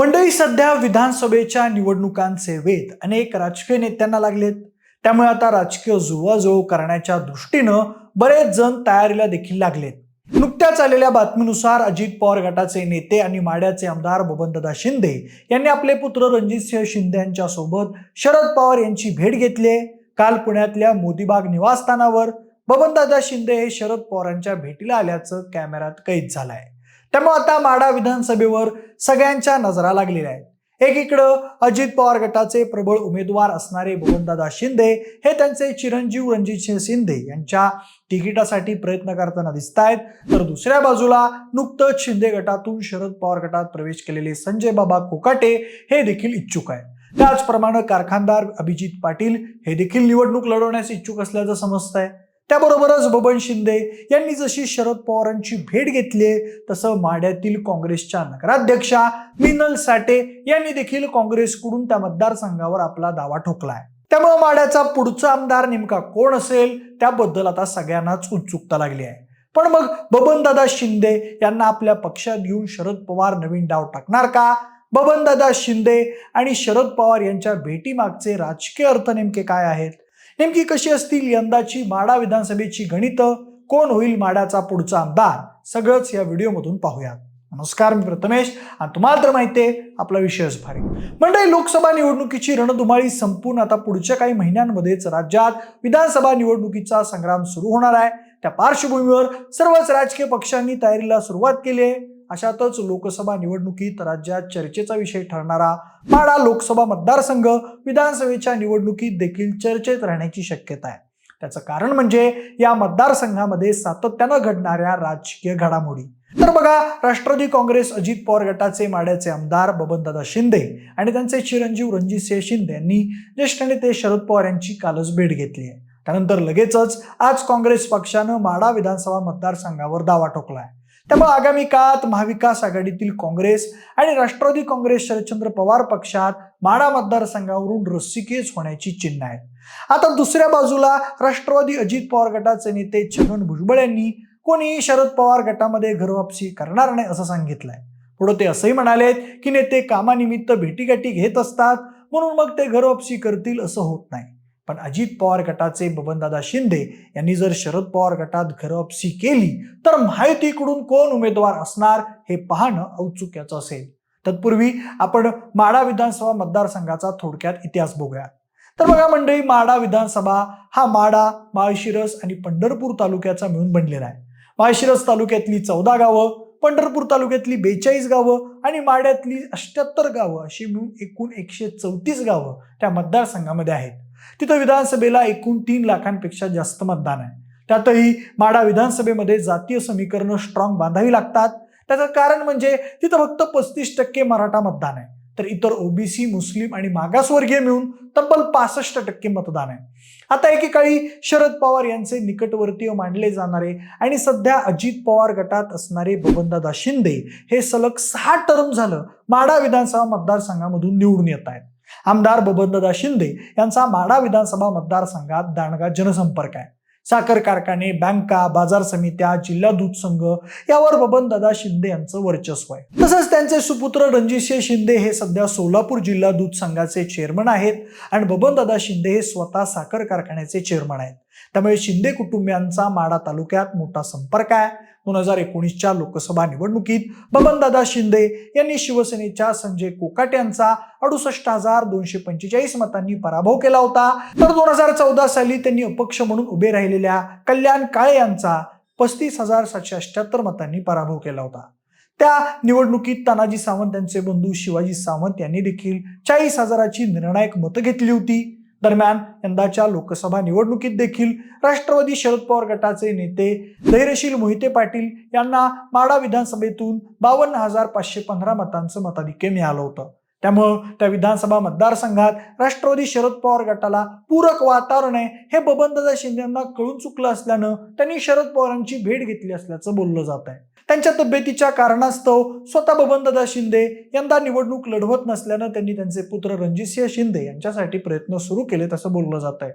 मंडळी सध्या विधानसभेच्या निवडणुकांचे वेध अनेक राजकीय नेत्यांना लागलेत. त्यामुळे आता राजकीय जुळवाजुळव करण्याच्या दृष्टीनं बरेच जण तयारीला देखील लागलेत. नुकत्याच आलेल्या बातमीनुसार अजित पवार गटाचे नेते आणि माड्याचे आमदार बबनदादा शिंदे यांनी आपले पुत्र रणजितसिंह शिंदे यांच्या सोबत शरद पवार यांची भेट घेतली. आहे. काल पुण्यातल्या मोदीबाग निवासस्थानावर बबनदादा शिंदे हे शरद पवारांच्या भेटीला आल्याचं कॅमेऱ्यात कैद झालंय. त्यामुळे आता माडा विधानसभेवर सगळ्यांच्या नजरा लागलेल्या आहेत. एकीकडं अजित पवार गटाचे प्रबळ उमेदवार असणारे भुवनदादा शिंदे हे त्यांचे चिरंजीव रणजितसिंह शिंदे यांच्या तिकिटासाठी प्रयत्न करताना दिसत आहेत तर दुसऱ्या बाजूला नुकतंच शिंदे गटातून शरद पवार गटात प्रवेश केलेले संजय बाबा कोकाटे हे देखील इच्छुक आहेत. त्याचप्रमाणे कारखानदार अभिजित पाटील हे देखील निवडणूक लढवण्यास इच्छुक असल्याचं समजतंय. त्याबरोबरच बबन शिंदे यांनी जशी शरद पवारांची भेट घेतली तसं माड्यातील काँग्रेसच्या नगराध्यक्षा मिनल साठे यांनी देखील काँग्रेसकडून त्या मतदारसंघावर आपला दावा ठोकलाय. त्यामुळे माड्याचा पुढचा आमदार नेमका कोण असेल त्याबद्दल आता सगळ्यांनाच उत्सुकता लागली आहे. पण मग बबनदादा शिंदे यांना आपल्या पक्षात घेऊन शरद पवार नवीन डाव टाकणार का? बबनदादा शिंदे आणि शरद पवार यांच्या भेटीमागचे राजकीय अर्थ नेमके काय आहेत? नेमकी कशी असतील यंदाची माडा विधानसभेची गणितं? कोण होईल माडाचा पुढचा आमदार? सगळंच या व्हिडिओमधून पाहूयात नमस्कार मी प्रथमेश आणि तुम्हाला तर माहिती आहे आपला विषयच भारी. मंडळी लोकसभा निवडणुकीची रणधुमाळी संपून आता पुढच्या काही महिन्यांमध्येच राज्यात विधानसभा निवडणुकीचा संग्राम सुरू होणार आहे. त्या पार्श्वभूमीवर सर्वच राजकीय पक्षांनी तयारीला सुरुवात केली आहे. अशातच लोकसभा निवडणुकीत राज्यात चर्चेचा विषय ठरणारा माडा लोकसभा मतदारसंघ विधानसभेच्या निवडणुकीत देखील चर्चेत राहण्याची शक्यता आहे. त्याचं कारण म्हणजे या मतदारसंघामध्ये सातत्यानं घडणाऱ्या राजकीय घडामोडी. तर बघा राष्ट्रवादी काँग्रेस अजित पवार गटाचे माड्याचे आमदार बबनदादा शिंदे आणि त्यांचे चिरंजीव रणजितसिंह शिंदे यांनी ज्येष्ठ नेते शरद पवार यांची कालच भेट घेतली आहे. त्यानंतर लगेचच आज काँग्रेस पक्षानं माडा विधानसभा मतदारसंघावर दावा ठोकलाय. त्यामुळे आगामी काळात महाविकास आघाडीतील काँग्रेस आणि राष्ट्रवादी काँग्रेस शरदचंद्र पवार पक्षात माडा मतदारसंघावरून रस्सीकेस होण्याची चिन्ह आहेत. आता दुसऱ्या बाजूला राष्ट्रवादी अजित पवार गटाचे नेते छगन भुजबळ यांनी कोणी शरद पवार गटामध्ये घरवापसी करणार नाही असं सांगितलंय. पुढे ते असंही म्हणालेत की नेते कामानिमित्त भेटीगाठी घेत असतात म्हणून मग ते घरवापसी करतील असं होत नाही. पण अजित पवार गटाचे बबनदादा शिंदे यांनी जर शरद पवार गटात घरवापसी केली तर माहितीकडून कोण उमेदवार असणार हे पाहणं औत्सुक्याचं असेल. तत्पूर्वी आपण माडा विधानसभा मतदारसंघाचा थोडक्यात इतिहास बघूया. तर बघा मंडळी माडा विधानसभा हा माडा माळशिरस आणि पंढरपूर तालुक्याचा मिळून बनलेला आहे. माळशिरस तालुक्यातली चौदा गावं पंढरपूर तालुक्यातली बेचाळीस गावं आणि माड्यातली अष्ट्याहत्तर गावं अशी मिळून एकूण एकशे चौतीस गावं त्या मतदारसंघामध्ये आहेत. तिथं विधानसभेला एकूण तीन लाखांपेक्षा जास्त मतदान आहे. त्यातही माडा विधानसभेमध्ये जातीय समीकरणं स्ट्रॉंग बांधावी लागतात. त्याचं कारण म्हणजे तिथं फक्त पस्तीस टक्के मराठा मतदान आहे. तर इतर ओबीसी मुस्लिम आणि मागासवर्गीय मिळून तब्बल पासष्ट टक्के मतदान आहे. आता एकेकाळी शरद पवार यांचे निकटवर्तीय मानले जाणारे आणि सध्या अजित पवार गटात असणारे बबनदादा शिंदे हे सलग सहा टर्म झालं माडा विधानसभा मतदारसंघामधून निवडून येत आहेत. आमदार बबनदादा शिंदे यांचा माडा विधानसभा मतदारसंघात दांडगा जनसंपर्क आहे. साखर कारखाने बँका बाजार समित्या जिल्हा दूध संघ यावर बबनदादा शिंदे यांचं वर्चस्व आहे. तसंच त्यांचे सुपुत्र रणजितसिंह शिंदे हे सध्या सोलापूर जिल्हा दूध संघाचे चेअरमन आहेत आणि बबनदादा शिंदे हे स्वतः साखर कारखान्याचे चेअरमन आहेत. त्यामुळे शिंदे कुटुंबियांचा माडा तालुक्यात मोठा संपर्क आहे. दोन हजार एकोणीसच्या लोकसभा निवडणुकीत बबनदादा शिंदे यांनी शिवसेनेच्या संजय कोकाट यांचा अडुसष्ट हजार दोनशे पंचेचाळीस मतांनी पराभव केला होता. तर दोन हजार चौदा साली त्यांनी अपक्ष म्हणून उभे राहिलेल्या कल्याण काळे यांचा पस्तीस हजार सातशे अठ्याहत्तर मतांनी पराभव केला होता. त्या निवडणुकीत तानाजी सावंत यांचे बंधू शिवाजी सावंत यांनी देखील चाळीस हजाराची निर्णायक मतं घेतली होती. दरम्यान यंदाच्या लोकसभा निवडणुकीत देखील राष्ट्रवादी शरद पवार गटाचे नेते धैर्यशील मोहिते पाटील यांना माडा विधानसभेतून बावन्न हजार पाचशे पंधरा मतांचं मताधिक्य मिळालं होतं. त्यामुळं त्या विधानसभा मतदारसंघात राष्ट्रवादी शरद पवार गटाला पूरक वातावरण आहे हे बबनदादा शिंदे यांना कळून चुकलं असल्यानं त्यांनी शरद पवारांची भेट घेतली असल्याचं बोललं जात आहे त्यांच्या तब्येतीच्या कारणास्तव स्वतः बबनदादा शिंदे यंदा निवडणूक लढवत नसल्यानं त्यांनी त्यांचे पुत्र रणजितसिंह शिंदे यांच्यासाठी प्रयत्न सुरू केलेत असं बोललं जात आहे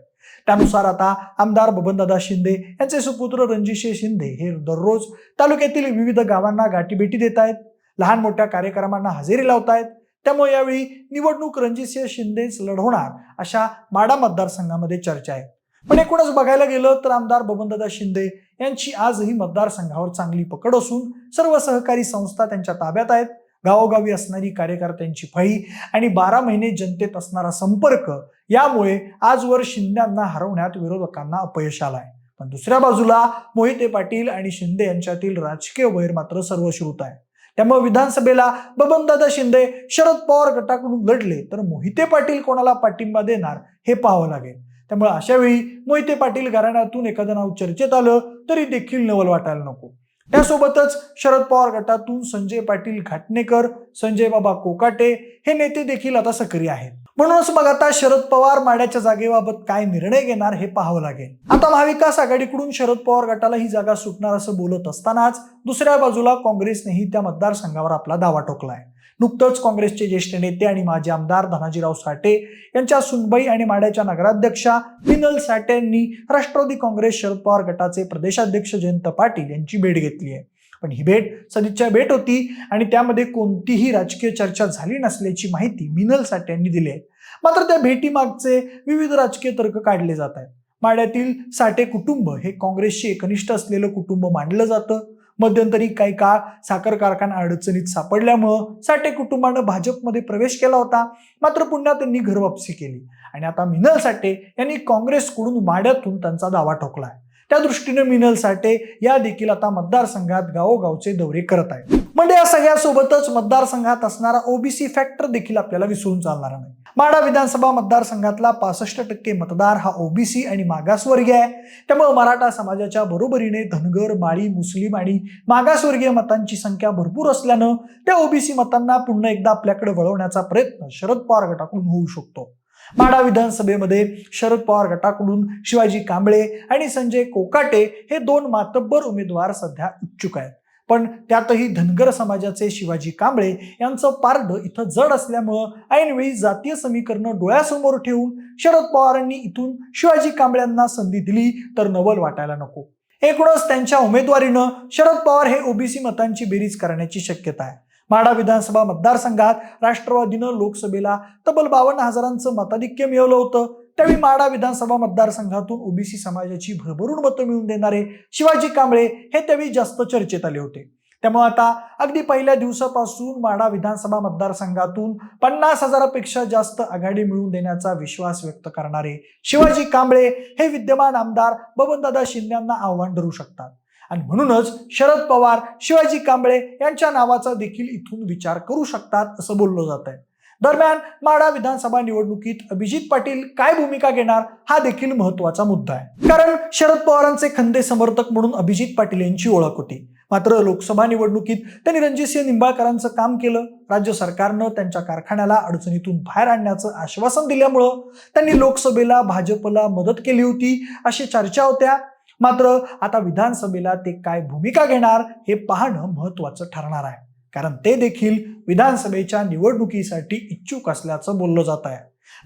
त्यानुसार आता आमदार बबनदादा शिंदे यांचे सुपुत्र रणजितसिंह शिंदे हे दररोज तालुक्यातील विविध गावांना गाठीभेटी देत आहेत लहान मोठ्या कार्यक्रमांना हजेरी लावत आहेत त्यामुळे यावेळी निवडणूक रणजितसिंह शिंदेच लढवणार अशा माडा मतदारसंघामध्ये चर्चा आहे. पण एकूणच बघायला गेलं तर आमदार बबनदादा शिंदे यांची आजही मतदारसंघावर चांगली पकड असून सर्व सहकारी संस्था त्यांच्या ताब्यात आहेत. गावोगावी असणारी कार्यकर्त्यांची फळी आणि बारा महिने जनतेत असणारा संपर्क यामुळे आजवर शिंद्यांना हरवण्यात विरोधकांना अपयश आलाय. पण दुसऱ्या बाजूला मोहिते पाटील आणि शिंदे यांच्यातील राजकीय वैर मात्र सर्वश्रुत आहे. त्यामुळे विधानसभेला बबनदादा शिंदे शरद पवार गटाकडून लढले तर मोहिते पाटील कोणाला पाठिंबा देणार हे पाहावं लागेल. त्यामुळे अशा वेळी मोहिते पाटील घराण्यातून एखादं नाव चर्चेत आलं तरी देखील नवल वाटायला नको. त्यासोबतच शरद पवार गटातून संजय पाटील घाटणेकर संजय बाबा कोकाटे हे नेते देखील आता सक्रिय आहेत. म्हणूनच मग आता शरद पवार माड्याच्या जागेबाबत काय निर्णय घेणार हे पाहावं लागेल. आता महाविकास आघाडीकडून शरद पवार गटाला ही जागा सुटणार असं बोलत असतानाच दुसऱ्या बाजूला काँग्रेसनेही त्या मतदारसंघावर आपला दावा ठोकलाय. नुकतंच काँग्रेसचे ज्येष्ठ नेते आणि माजी आमदार धनाजीराव साठे यांच्या सुनबाई आणि माड्याच्या नगराध्यक्षा मिनल साठे यांनी राष्ट्रवादी काँग्रेस शरद पवार गटाचे प्रदेशाध्यक्ष जयंत पाटील यांची भेट घेतली आहे. पण ही भेट सदिच्छा भेट होती आणि त्यामध्ये कोणतीही राजकीय चर्चा झाली नसल्याची माहिती मिनल साठे यांनी दिली आहे. मात्र त्या भेटीमागचे विविध राजकीय तर्क काढले जात आहेत. माड्यातील साठे कुटुंब हे काँग्रेसशी एकनिष्ठ असलेलं कुटुंब मानलं जातं. मध्यंतरी काही काळ साखर कारखाना अडचणीत सापडल्यामुळं साठे कुटुंबानं भाजपमध्ये प्रवेश केला होता. मात्र पुन्हा त्यांनी घरवापसी केली. आणि आता मिनल साठे यांनी काँग्रेसकडून माड्यातून त्यांचा दावा ठोकलाय. त्या दृष्टीने मिनल साठे या देखील आता मतदारसंघात गावोगावचे दौरे करत आहेत. म्हणजे या सगळ्यासोबतच मतदारसंघात असणारा ओबीसी फॅक्टर देखील आपल्याला विसरून चालणार नाही. माडा विधानसभा मतदारसंघातला पासष्ट टक्के मतदार हा ओबीसी आणि मागासवर्गीय आहे. त्यामुळे मराठा समाजाच्या बरोबरीने धनगर माळी मुस्लिम आणि मागासवर्गीय मतांची संख्या भरपूर असल्यानं त्या ओबीसी मतांना पुन्हा एकदा आपल्याकडे वळवण्याचा प्रयत्न शरद पवार गटाकडून होऊ शकतो. माडा विधानसभेमध्ये शरद पवार गटाकडून शिवाजी कांबळे आणि संजय कोकाटे हे दोन मातब्बर उमेदवार सध्या इच्छुक आहेत. पण त्यातही धनगर समाजाचे शिवाजी कांबळे यांचं पारड इथं जड असल्यामुळं ऐनवेळी जातीय समीकरणं डोळ्यासमोर ठेवून शरद पवारांनी इथून शिवाजी कांबळ्यांना संधी दिली तर नवल वाटायला नको. एकूणच त्यांच्या उमेदवारीनं शरद पवार हे ओबीसी मतांची बेरीज करण्याची शक्यता आहे. माडा विधानसभा मतदारसंघात राष्ट्रवादीनं लोकसभेला तब्बल बावन्न हजारांचं मताधिक्य मिळवलं होतं. त्यावेळी माडा विधानसभा मतदारसंघातून ओबीसी समाजाची भरभरून मतं मिळवून देणारे शिवाजी कांबळे हे त्यावेळी जास्त चर्चेत आले होते. त्यामुळे आता अगदी पहिल्या दिवसापासून माडा विधानसभा मतदारसंघातून पन्नास हजारापेक्षा जास्त आघाडी मिळवून देण्याचा विश्वास व्यक्त करणारे शिवाजी कांबळे हे विद्यमान आमदार बबनदादा शिंद्यांना आव्हान धरू शकतात. आणि म्हणूनच शरद पवार शिवाजी कांबळे यांच्या नावाचा देखील इथून विचार करू शकतात असं बोललं जात आहे दरम्यान माडा विधानसभा निवडणुकीत अभिजित पाटील काय भूमिका घेणार हा देखील महत्त्वाचा मुद्दा आहे. कारण शरद पवारांचे खंदे समर्थक म्हणून अभिजित पाटील यांची ओळख होती. मात्र लोकसभा निवडणुकीत त्यांनी रणजितसिंह निंबाळकरांचं काम केलं. राज्य सरकारनं त्यांच्या कारखान्याला अडचणीतून बाहेर आणण्याचं आश्वासन दिल्यामुळं त्यांनी लोकसभेला भाजपला मदत केली होती अशी चर्चा होत्या. मात्र आता विधानसभेला ते काय भूमिका घेणार हे पाहणं महत्वाचं ठरणार आहे. कारण ते देखील विधानसभेच्या निवडणुकीसाठी इच्छुक असल्याचं बोललं जात आहे.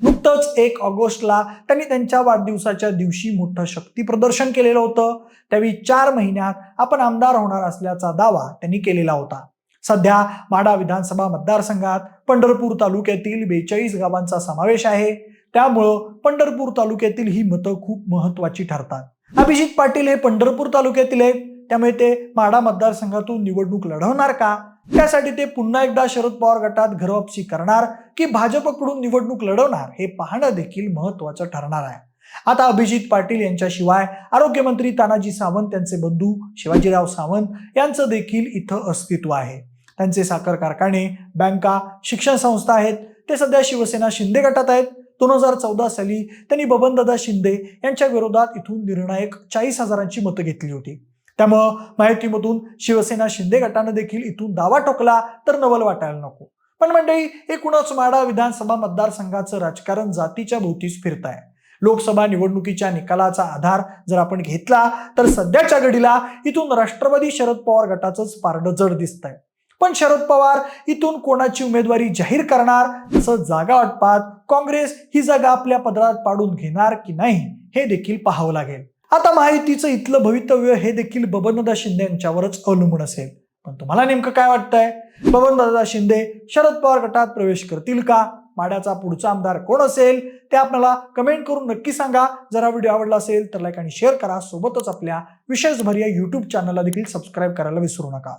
नुकतंच एक ऑगस्टला त्यांनी त्यांच्या वाढदिवसाच्या दिवशी मोठं शक्ती प्रदर्शन केलेलं होतं. त्यावेळी चार महिन्यात आपण आमदार होणार असल्याचा दावा त्यांनी केलेला होता. सध्या माडा विधानसभा मतदारसंघात पंढरपूर तालुक्यातील बेचाळीस गावांचा समावेश आहे. त्यामुळं पंढरपूर तालुक्यातील ही मतं खूप महत्वाची ठरतात. अभिजित पाटील हे पंढरपूर तालुक्यातील आहेत. त्यामुळे ते माडा मतदारसंघातून निवडणूक लढवणार का? त्यासाठी ते पुन्हा एकदा शरद पवार गटात घरवापसी करणार की भाजपकडून निवडणूक लढवणार हे पाहणं देखील महत्वाचं ठरणार आहे. आता अभिजित पाटील यांच्याशिवाय आरोग्यमंत्री तानाजी सावंत यांचे बंधू शिवाजीराव सावंत यांचं देखील इथं अस्तित्व आहे. त्यांचे साखर कारखाने बँका शिक्षण संस्था आहेत. ते सध्या शिवसेना शिंदे गटात आहेत. दोन हजार चौदा साली त्यांनी बबनदादा शिंदे यांच्या विरोधात इथून निर्णायक चाळीस हजारांची मतं घेतली होती. त्यामुळं माहितीमधून शिवसेना शिंदे गटानं देखील इथून दावा ठोकला तर नवल वाटायला नको. पण मंडळी एकूणच माडा विधानसभा मतदारसंघाचं राजकारण जातीच्या भोवतीच फिरत आहे लोकसभा निवडणुकीच्या निकालाचा आधार जर आपण घेतला तर सध्याच्या घडीला इथून राष्ट्रवादी शरद पवार गटाचंच पारडं जड दिसत आहे पण शरद पवार इथून कोणाची उमेदवारी जाहीर करणार तसं जागा वाटपात काँग्रेस ही जागा आपल्या पदरात पाडून घेणार की नाही हे देखील पाहावं लागेल. आता माहितीचं इथलं भवितव्य हे देखील बबनदा शिंदे यांच्यावरच अवलंबून असेल. पण तुम्हाला नेमकं काय वाटतंय? बबनदादा शिंदे शरद पवार गटात प्रवेश करतील का? माड्याचा पुढचा आमदार कोण असेल? ते आपल्याला कमेंट करून नक्की सांगा. जरा व्हिडिओ आवडला असेल तर लाईक आणि शेअर करा. सोबतच आपल्या विशेषभर या यूट्यूब चॅनलला देखील सबस्क्राईब करायला विसरू नका.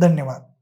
धन्यवाद.